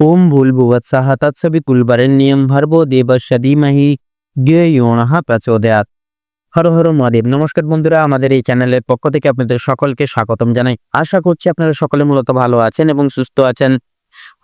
ओम भूलभुवत्सः तत्सवितुल्बरेण्यं भर्गो দেবস্য ধীমহি জ্ঞেয়ণঃ প্রচোদয়াৎ হর হর মহাদেব নমস্কার বন্ধুরা আমাদের এই চ্যানেলের পক্ষ থেকে আপনাদের সকলকে স্বাগতম জানাই আশা করছি আপনারা সকলে মূলত ভালো আছেন এবং সুস্থ আছেন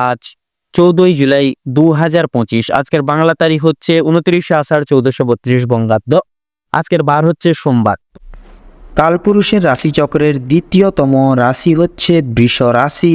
আজ চৌদ্দই জুলাই দু হাজার পঁচিশ আজকের বাংলা তারিখ হচ্ছে উনত্রিশে আষাঢ় চৌদ্দশো বত্রিশ বঙ্গাব্দ আজকের বার হচ্ছে সোমবার কালপুরুষের রাশিচক্রের দ্বিতীয়তম রাশি হচ্ছে বৃষ রাশি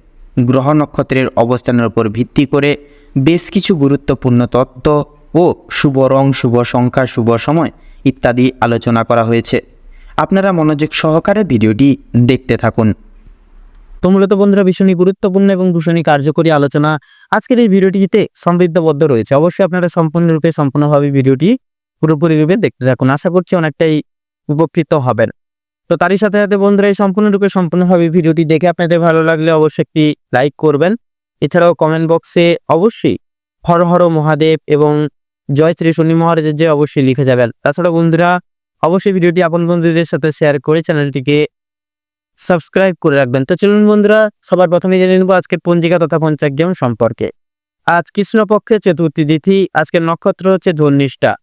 গ্রহ নক্ষত্রের অবস্থানের উপর ভিত্তি করে বেশ কিছু গুরুত্বপূর্ণ তত্ত্ব ও শুভ রং, শুভ সংখ্যা, শুভ সময় ইত্যাদি আলোচনা করা হয়েছে। আপনারা মনোযোগ সহকারে ভিডিওটি দেখতে থাকুন। তো মূলত বন্ধুরা, ভীষণই গুরুত্বপূর্ণ এবং ভীষণই কার্যকরী আলোচনা আজকের এই ভিডিওটিতে সমৃদ্ধবদ্ধ রয়েছে। অবশ্যই আপনারা সম্পূর্ণরূপে, সম্পূর্ণভাবে ভিডিওটি পুরোপুরি রূপে দেখতে থাকুন। আশা করছি অনেকটাই উপকৃত হবেন। তো তারই সাথে সাথে বন্ধুরা, এই সম্পূর্ণরূপে সম্পূর্ণভাবে ভিডিওটি দেখে আপনাদের ভালো লাগলে অবশ্যই একটি লাইক করবেন। এছাড়াও কমেন্ট বক্সে অবশ্যই হর হর মহাদেব এবং জয় শ্রী শনি মহারাজের যে অবশ্যই লিখে যাবেন। তাছাড়া বন্ধুরা, অবশ্যই ভিডিওটি আপন বন্ধুদের সাথে শেয়ার করে চ্যানেলটিকে সাবস্ক্রাইব করে রাখবেন। তো চলুন বন্ধুরা, সবার প্রথমে জেনে নেব আজকের পঞ্জিকা তথা পঞ্চাগ্রাম সম্পর্কে। আজ কৃষ্ণপক্ষে চতুর্থী তিথি, আজকের নক্ষত্র হচ্ছে ধর্নিষ্ঠা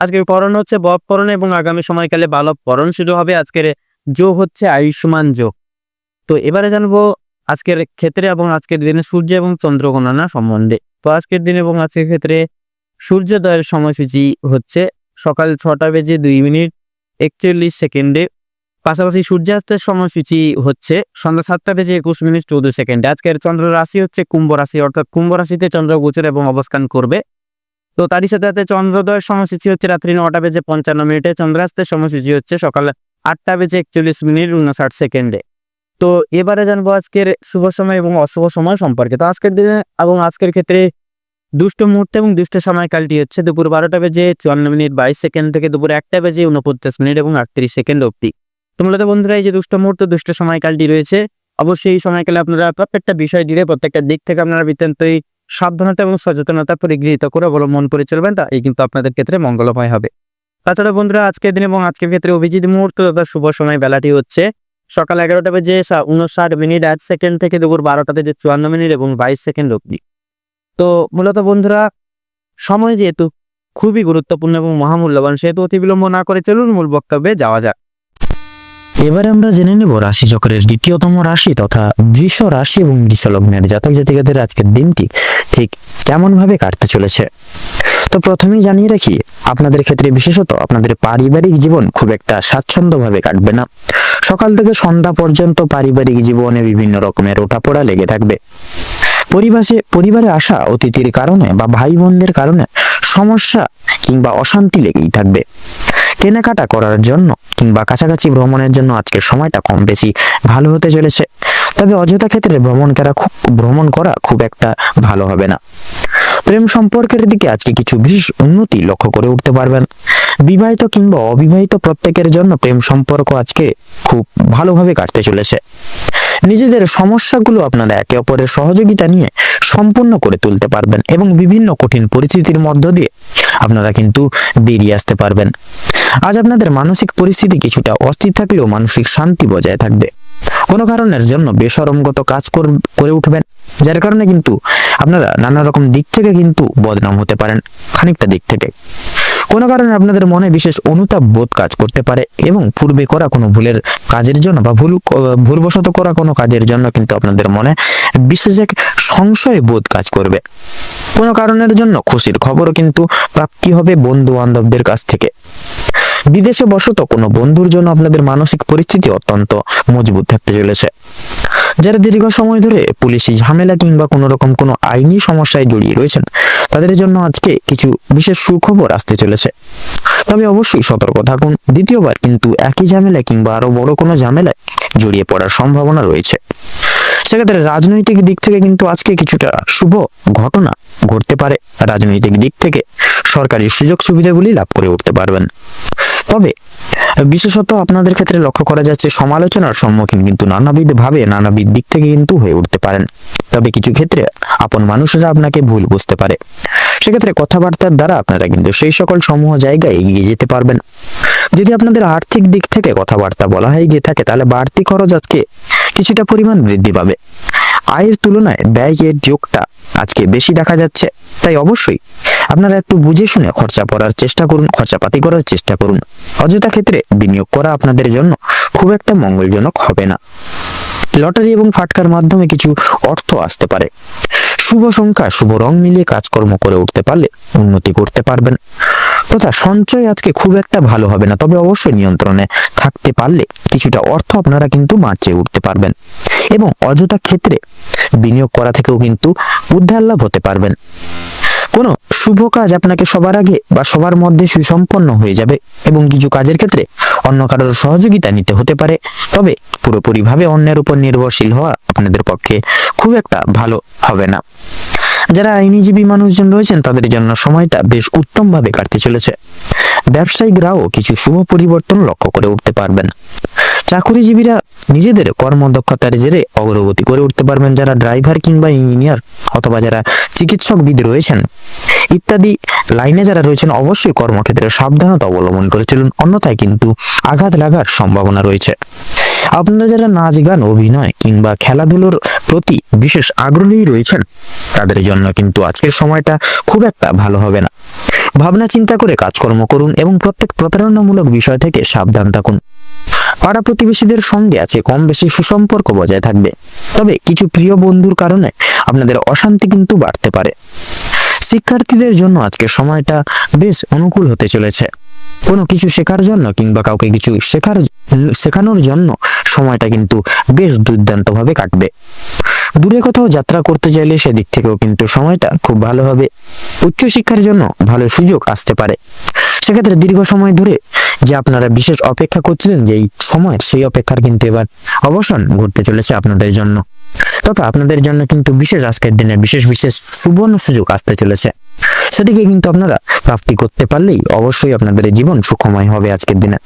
আজকের করণ হচ্ছে বপকরণ এবং আগামী সময়কালে বালক করণ শুরু হবে। আজকের যোগ হচ্ছে আয়ুষ্মান যোগ তো এবারে জানব আজকের ক্ষেত্রে এবং আজকের দিনে সূর্য এবং চন্দ্র গণনা সম্বন্ধে। তো আজকের দিন এবং আজকের ক্ষেত্রে সূর্যোদয়ের সময়সূচি হচ্ছে সকাল ছটা বেজে দুই মিনিট একচল্লিশ সেকেন্ডে। পাশাপাশি সূর্যাস্তের সময়সূচি হচ্ছে সন্ধ্যা সাতটা বেজে একুশ মিনিট চৌদ্দ সেকেন্ডে। আজকের চন্দ্র রাশি হচ্ছে কুম্ভ রাশি, অর্থাৎ কুম্ভ রাশিতে চন্দ্র গোচর এবং অবস্থান করবে। তো তারই সাথে সাথে চন্দ্রোদয়ের সময়সূচি হচ্ছে রাত্রি নটা বেজে পঞ্চান্ন মিনিটে। চন্দ্রাস্তের সময়সূচি হচ্ছে সকাল আটটা বেজে একচল্লিশ মিনিট উনষাট সেকেন্ডে। তো এবারে জানব আজকের শুভ সময় এবং অশুভ সময় সম্পর্কে। তো আজকের দিনে এবং আজকের ক্ষেত্রে দুষ্ট মুহূর্ত এবং দুষ্ট সময়কালটি হচ্ছে দুপুর বারোটা বেজে চুয়ান্ন মিনিট বাইশ সেকেন্ড থেকে দুপুর একটা বেজে উনপঞ্চাশ মিনিট এবং আটত্রিশ সেকেন্ড অবধি। তো মূলত বন্ধুরা, এই যে দুষ্ট মুহূর্ত, দুষ্ট সময়কালটি রয়েছে, অবশ্যই এই সময়কালে আপনারা প্রত্যেকটা বিষয় দিলে, প্রত্যেকটা দিক থেকে আপনারা বিতান্তই সাবধানতা এবং সচেতনতা পরিগৃহীত করে অবলম্বন করে চলবেন। তা এই কিন্তু আপনাদের ক্ষেত্রে মঙ্গলময় হবে। তাছাড়া বন্ধুরা, আজকের দিন এবং আজকের ক্ষেত্রে অভিজিৎ মুহূর্ত তথা শুভ সময় বেলাটি হচ্ছে সকাল এগারোটা বেজে উনষাট মিনিট এক সেকেন্ড থেকে দুপুর বারোটা বেজে চুয়ান্ন মিনিট এবং বাইশ সেকেন্ড অবধি। তো মূলত বন্ধুরা, সময় যেহেতু খুবই গুরুত্বপূর্ণ এবং মহামূল্যবান, সেহেতু অতি বিলম্ব না করে চলুন মূল বক্তব্যে যাওয়া যাক। এবারে আমরা জেনে নেব রাশি চক্রের দ্বিতীয়তম রাশি তথা বৃষ রাশি এবং বৃষ লগ্নের জাতক জাতিকাদের আজকের দিনটি ঠিক কেমন ভাবে কাটতে চলেছে। তো প্রথমেই জানিয়ে রাখি আপনাদের ক্ষেত্রে বিশেষত আপনাদের পারিবারিক জীবন খুব একটা স্বাচ্ছন্দ্যভাবে কাটবে না। সকাল থেকে সন্ধ্যা পর্যন্ত পারিবারিক জীবনে বিভিন্ন রকমের ওঠাপড়া লেগে থাকবে। পরিবারে পরিবারে আসা অতিথির কারণে বা ভাই বোনদের কারণে সমস্যা কিংবা অশান্তি লেগেই থাকবে। কেনাকাটা করার জন্য কিংবা কাছাকাছি ভ্রমণের জন্য আজকের সময়টা কম বেশি ভালো হতে চলেছে। তবে অযথা ক্ষেত্রে ভ্রমণ করা খুব, ভ্রমণ করা খুব একটা ভালো হবে না। প্রেম সম্পর্কের দিকে আজকে কিছু বিশেষ উন্নতি লক্ষ্য করে উঠতে পারবেন। বিবাহিত কিংবা অবিবাহিত প্রত্যেকের জন্য প্রেম সম্পর্ক আজকে খুব ভালোভাবে কাটতে চলেছে। নিজেদের সমস্যাগুলো আপনারা একে অপরের সহযোগিতা নিয়ে সম্পূর্ণ করে তুলতে পারবেন এবং বিভিন্ন কঠিন পরিস্থিতির মধ্য দিয়ে আপনারা কিন্তু বেরিয়ে আসতে পারবেন। আজ আপনাদের মানসিক পরিস্থিতি কিছুটা অস্থির থাকলেও মানসিক শান্তি বজায় থাকবে। কোনো কারণের জন্য বেসরমগত কাজ কর- উঠবেন, যার কারণে কিন্তু আপনারা নানা রকম দিক থেকে কিন্তু বদনাম হতে পারেন, খানিকটা দিক থেকে। কোনো কারণে আপনাদের মনে বিশেষ অনুতাপ বোধ কাজ করতে পারে এবং পূর্বে করা কোনো ভুলের কাজের জন্য বা ভুল ভুলবশত করা কোনো কাজের জন্য কিন্তু আপনাদের মনে বিশেষ এক সংশয় বোধ কাজ করবে। কোনো কারণের জন্য খুশির খবরও কিন্তু প্রাপ্তি হবে বন্ধু বান্ধবদের কাছ থেকে। বিদেশে বসত কোনো বন্ধুর জন্য আপনাদের মানসিক পরিস্থিতি অত্যন্ত মজবুত থাকতে চলেছে। যারা দীর্ঘ সময় ধরে পুলিশি ঝামেলা কিংবা কোনো রকম কোনো আইনি সমস্যায় জড়িয়ে রয়েছেন, তাদের জন্য আজকে কিছু বিশেষ সুখবর আসতে চলেছে। তবে অবশ্যই সতর্ক থাকুন, দ্বিতীয়বার কিন্তু একই ঝামেলা কিংবা আরও বড় কোনো ঝামেলায় জড়িয়ে পড়ার সম্ভাবনা রয়েছে। সেক্ষেত্রে রাজনৈতিক দিক থেকে কিন্তু আজকে কিছুটা শুভ ঘটনা ঘটতে পারে। রাজনৈতিক দিক থেকে সরকারি সুযোগ সুবিধাগুলি লাভ করে উঠতে পারবেন। তবে বিশেষত আপনাদের ক্ষেত্রে লক্ষ্য করা যাচ্ছে সমালোচনার সম্মুখীন কিন্তু নানাবিধ ভাবে নানাবিধ দিক থেকে কিন্তু হয়ে উঠতে পারেন। তবে কিছু ক্ষেত্রে আপন মানুষরা আপনাকে ভুল বুঝতে পারে। সেক্ষেত্রে কথাবার্তার দ্বারা আপনারা কিন্তু সেই সকল সমূহ জায়গায় এগিয়ে যেতে পারবেন। যদি আপনাদের আর্থিক দিক থেকে কথাবার্তা বলা হয়ে গিয়ে থাকে, তাহলে বাড়তি খরচ আজকে কিছুটা পরিমাণ বৃদ্ধি পাবে। আয়ের তুলনায় ব্যয়ের যোগটা আজকে বেশি দেখা যাচ্ছে, তাই অবশ্যই আপনারা একটু বুঝে শুনে খরচা করার চেষ্টা করুন, খরচাপাতি করার চেষ্টা করুন। অযথা ক্ষেত্রে বিনিয়োগ করা আপনাদের জন্য খুব একটা মঙ্গলজনক হবে না। লটারি এবং ফাটকার মাধ্যমে কিছু অর্থ আসতে পারে। শুভ সংখ্যা, শুভ রং মিলিয়ে কাজকর্ম করে উঠতে পারলে উন্নতি করতে পারবেন। তথা সঞ্চয় আজকে খুব একটা ভালো হবে না, তবে অবশ্যই নিয়ন্ত্রণে থাকতে পারলে কিছুটা অর্থ আপনারা কিন্তু বাঁচিয়ে উঠতে পারবেন। এবং অযথা ক্ষেত্রে বিনিয়োগ করা থেকেও কিন্তু উদ্ধার লাভ হতে পারবেন। কোনো শুভ কাজ আপনাকে সবার আগে বা সবার মধ্যে সুসম্পন্ন হয়ে যাবে এবং কিছু কাজের ক্ষেত্রে অন্য কারোর সহযোগিতা নিতে হতে পারে। তবে পুরোপুরিভাবে অন্যের উপর নির্ভরশীল হওয়া আপনাদের পক্ষে খুব একটা ভালো হবে না। যারা আইনজীবী মানুষজন রয়েছেন, তাদের জন্য সময়টা বেশ উত্তমভাবে কাটতে চলেছে। ব্যবসায়িকরাও কিছু শুভ পরিবর্তন লক্ষ্য করে উঠতে পারবেন। চাকুরিজীবীরা নিজেদের কর্মদক্ষতার জেরে অগ্রগতি করে উঠতে পারবেন যারা ড্রাইভার কিংবা ইঞ্জিনিয়ার অথবা যারা চিকিৎসকবিদ রয়েছেন। ইত্যাদি লাইনে যারা রয়েছেন, অবশ্যই কর্মক্ষেত্রে সাবধানতা অবলম্বন করে চলুন, অন্যথায় কিন্তু আঘাত লাগার সম্ভাবনা রয়েছে। আপনারা যারা নাচ, গান, অভিনয় কিংবা খেলাধুলোর প্রতি বিশেষ আগ্রহী রয়েছেন, তাদের জন্য কিন্তু আজকের সময়টা খুব একটা ভালো হবে না। ভাবনা চিন্তা করে কাজকর্ম করুন এবং প্রত্যেক প্রতারণামূলক বিষয় থেকে সাবধান থাকুন। পাড়া প্রতিবেশীদের সঙ্গে আছে কম বেশি সুসম্পর্ক বজায় থাকবে। তবে কিছু প্রিয় বন্ধুর কারণে আপনাদের অশান্তি কিন্তু বাড়তে পারে। শিক্ষার্থীদের জন্য আজকে সময়টা বেশ অনুকূল হতে চলেছে। কোনো কিছু শেখার জন্য কিংবা কাউকে কিছু শেখার শেখানোর জন্য সময়টা কিন্তু বেশ দুর্দান্তভাবে কাটবে। দূরে কোথাও যাত্রা করতে চাইলে সেদিক থেকেও কিন্তু সময়টা খুব ভালো হবে। উচ্চশিক্ষার জন্য ভালো সুযোগ আসতে পারে। সেক্ষেত্রে দীর্ঘ সময় ধরে যে আপনারা বিশেষ অপেক্ষা করছিলেন যে এই সময় সেই অপেক্ষার কিন্তু এবার অবসান ঘটতে চলেছে আপনাদের জন্য। তথা আপনাদের জন্য কিন্তু বিশেষ আজকের দিনে বিশেষ বিশেষ সুবর্ণ সুযোগ আসতে চলেছে। সেদিকে কিন্তু আপনারা প্রাপ্তি করতে পারলেই অবশ্যই আপনাদের জীবন সুখময় হবে আজকের দিনে।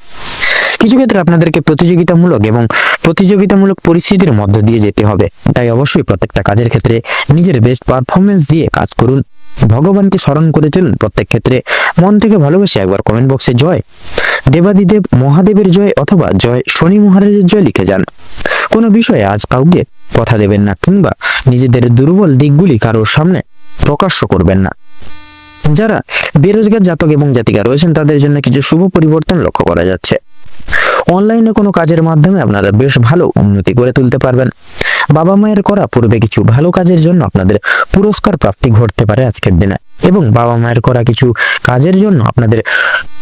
কিছু ক্ষেত্রে আপনাদেরকে প্রতিযোগিতামূলক এবং প্রতিযোগিতামূলক পরিস্থিতির মধ্য দিয়ে যেতে হবে। তাই অবশ্যই প্রত্যেকটা কাজের ক্ষেত্রে নিজের বেস্ট পারফরমেন্স দিয়ে কাজ করুন। ভগবানকে স্মরণ করে চলুন প্রত্যেক ক্ষেত্রে। মন থেকে ভালোবেসে একবার কমেন্ট বক্সে জয়। দেবাদিদেব মহাদেবের জয় অথবা জয় শনি মহারাজের জয় লিখে যান। কোনো বিষয়ে আজ কাউকে কথা দেবেন না কিংবা নিজেদের দুর্বল দিকগুলি কারোর সামনে প্রকাশ্য করবেন না। যারা বেরোজগার জাতক এবং জাতিকা রয়েছেন, তাদের জন্য কিছু শুভ পরিবর্তন লক্ষ্য করা যাচ্ছে। অনলাইনে কোনো কাজের মাধ্যমে আপনারা বেশ ভালো উন্নতি করে তুলতে পারবেন। বাবা মায়ের করা পূর্বে কিছু ভালো কাজের জন্য আপনাদের পুরস্কার প্রাপ্তি ঘটতে পারে আজকের দিনে। এবং বাবা মায়ের করা কিছু কাজের জন্য আপনাদের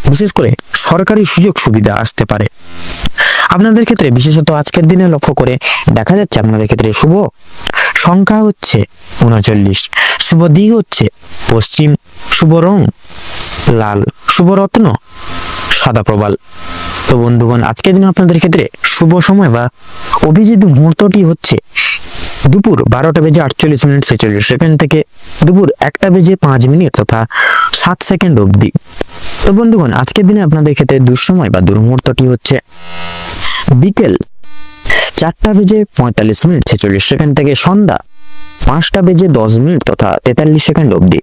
বিশেষ করে সরকারি সুযোগ সুবিধা আসতে পারে। আপনাদের ক্ষেত্রে, বিশেষত আজকের দিনে লক্ষ্য করে দেখা যাচ্ছে আপনাদের ক্ষেত্রে শুভ সংখ্যা হচ্ছে উনচল্লিশ, শুভ দিক হচ্ছে পশ্চিম, শুভ রং লাল, শুভ রত্ন সাদা প্রবাল। তো বন্ধুগণ, আজকের দিনে আপনাদের ক্ষেত্রে শুভ সময় বা অভিজিৎ মুহূর্তটি হচ্ছে দুপুর বারোটা বেজে আটচল্লিশ মিনিট ছেচল্লিশ সেকেন্ড থেকে দুপুর একটা বেজে পাঁচ মিনিট তথা সাত সেকেন্ড অবধি। তো বন্ধুগণ, আজকের দিনে আপনাদের ক্ষেত্রে দুঃসময় বা দুর্মুহূর্তটি হচ্ছে বিকেল চারটা বেজে পঁয়তাল্লিশ মিনিট ছেচল্লিশ সেকেন্ড থেকে সন্ধ্যা পাঁচটা বেজে দশ মিনিট তথা তেতাল্লিশ সেকেন্ড অবধি।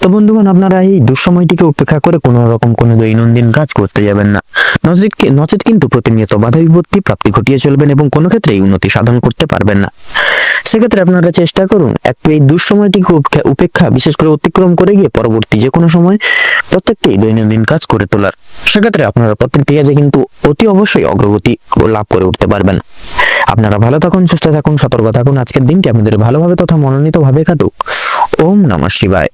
তো বন্ধুগণ, আপনারা এই দুঃসময়টিকে উপেক্ষা করে কোনো রকম কোনো দৈনন্দিন কাজ করতে যাবেন না। নচেত নচেত কিন্তু প্রতিনিয়ত বাধা বিপত্তি প্রাপ্তি ঘটিয়ে চলবেন এবং কোনো ক্ষেত্রেই উন্নতি সাধন করতে পারবেন না। সেক্ষেত্রে আপনারা চেষ্টা করুন একটু এই দুঃসময়টিকে উপেক্ষা- উপেক্ষা, বিশেষ করে অতিক্রম করে গিয়ে পরবর্তী যে কোনো সময় প্রত্যেকটি দৈনন্দিন কাজ করে তোলার। সেক্ষেত্রে আপনারা প্রত্যেকটি কাজে কিন্তু অতি অবশ্যই অগ্রগতি লাভ করে উঠতে পারবেন। আপনারা ভালো থাকুন, সুস্থ থাকুন, সতর্ক থাকুন। আজকের দিনটি আপনাদের ভালোভাবে তথা মনোনীতভাবে কাটুক। ওম নমঃ শিবায়।